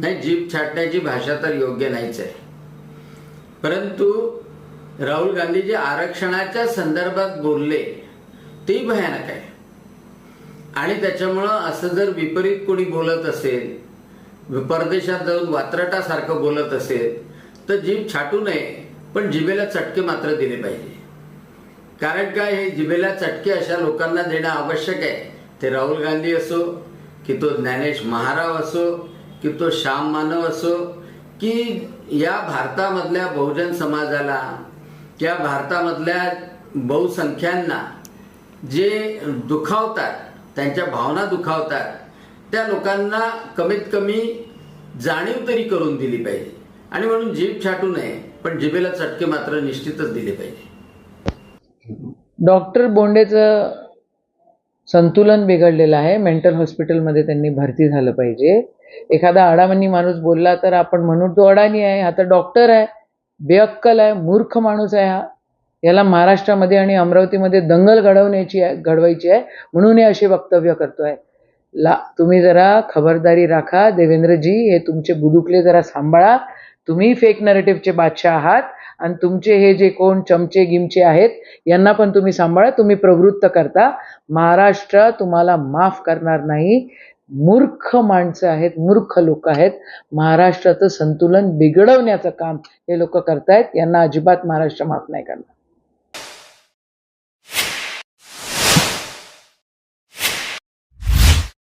नाही जीभ छाटण्याची भाषा तर योग्य नाहीच आहे. परंतु राहुल गांधी जे आरक्षणाच्या संदर्भात बोलले तेही भयानक आहे. आणि त्याच्यामुळं असं जर विपरीत कोणी बोलत असेल परदेशात जाऊन वात्रटासारखं बोलत असेल तर जीभ छाटू नये पण जिभेला चटके मात्र दिले पाहिजे. कारण काय हे जिभेला चटके अशा लोकांना देणं आवश्यक आहे. ते राहुल गांधी असो की तो ज्ञानेश महाराव असो की तो श्याम मानव असो की या भारतामधल्या बहुजन समाजाला या भारतामधल्या बहुसंख्यांना जे दुखावतात त्यांच्या भावना दुखावतात त्या लोकांना कमीत कमी जाणीव तरी करून दिली पाहिजे. आणि म्हणून जीभ छाटू नये पण जिभेला चटके मात्र निश्चितच दिले पाहिजे. डॉक्टर बोंडेचं संतुलन बिघडलेलं आहे. मेंटल हॉस्पिटलमध्ये त्यांनी भरती झालं पाहिजे. एखादा अडामनी माणूस बोलला तर आपण म्हणू तो अडाणी आहे हा तर डॉक्टर आहे बेअक्कल आहे मूर्ख माणूस आहे हा. याला महाराष्ट्रामध्ये आणि अमरावतीमध्ये दंगल घडवण्याची आहे घडवायची आहे. म्हणून हे असे वक्तव्य करतो आहे ला तुम्ही जरा खबरदारी राखा. देवेंद्रजी हे तुमचे बुदुकले जरा सांभाळा. तुम्ही फेक नरेटिव्हचे बादशाह आहात आणि तुमचे हे जे कोण चमचे गिमचे आहेत यांना पण तुम्ही सांभाळा तुम्ही प्रवृत्त करता. महाराष्ट्र तुम्हाला माफ करणार नाही. मूर्ख माणसं आहेत मूर्ख लोक आहेत. महाराष्ट्राचं संतुलन बिघडवण्याचं काम हे लोक करतायत. यांना अजिबात महाराष्ट्र माफ नाही करणार.